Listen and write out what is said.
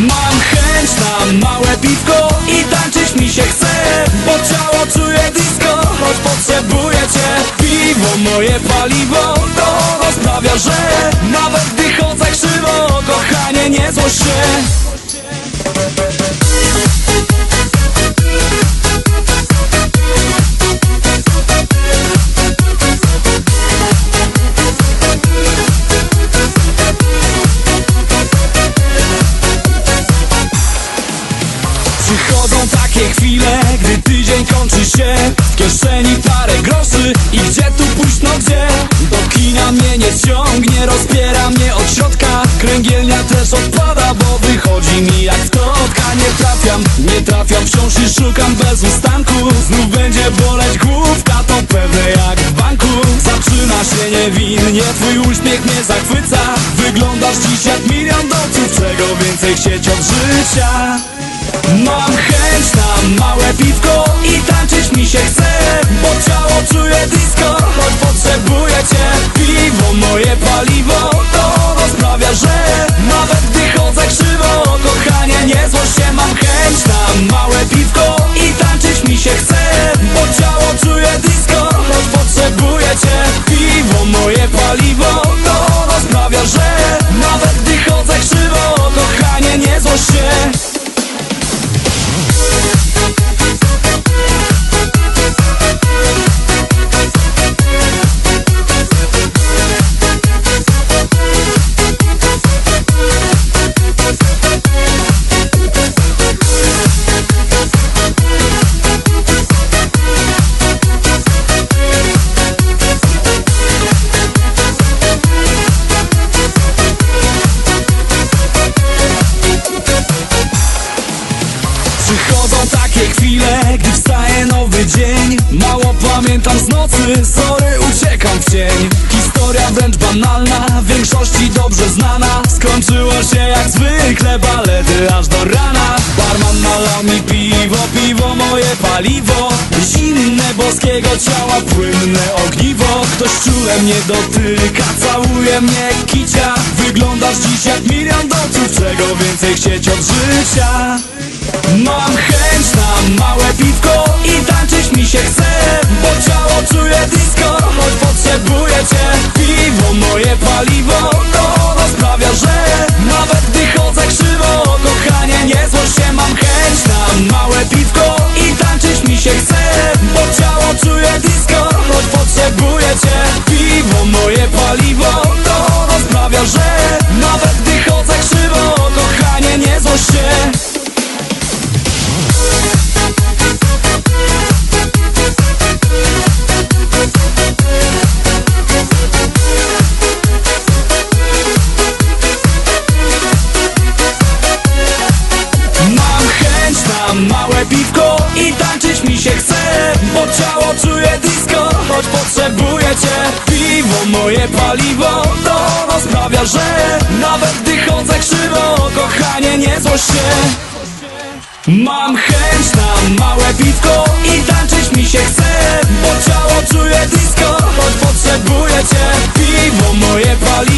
Mam chęć na małe piwko i tańczyć mi się chce Bo ciało czuje disco, choć potrzebuję cię. Piwo moje paliwo, to ono sprawia, że W kieszeni parę groszy i gdzie tu pójść, no gdzie? Do kina mnie nie ciągnie, rozpiera mnie od środka. Kręgielnia też odpada, bo wychodzi mi jak w totka. Nie trafiam, nie trafiam wciąż i szukam bez ustanku. Znów będzie boleć główka, to pewne jak w banku. Zaczyna się niewinnie, twój uśmiech mnie zachwyca. Wyglądasz dziś jak milion dolców, czego więcej chcieć od życia Mam chęć na małe piwko i tańczyć mi się chce Bo ciało czuje disco, pamiętam z nocy, sorry, uciekam w cień. Historia wręcz banalna, w większości dobrze znana. Skończyło się jak zwykle, balety aż do rana. Barman nalał mi piwo, piwo moje paliwo. Zimne boskiego ciała, płynne ogniwo. Ktoś czule mnie dotyka, całuje mnie kicia. Wyglądasz dziś jak milion dolców, czego więcej chcieć od życia na małe piwko i tańczyć mi się chce Bo ciało czuje disco, choć potrzebuję cię. Piwo moje paliwo, to ono sprawia, że Nawet gdy chodzę krzywo, kochanie nie złość się. Mam chęć na małe piwko i tańczyć mi się chce Bo ciało czuje disco, choć potrzebuję cię. Piwo moje paliwo,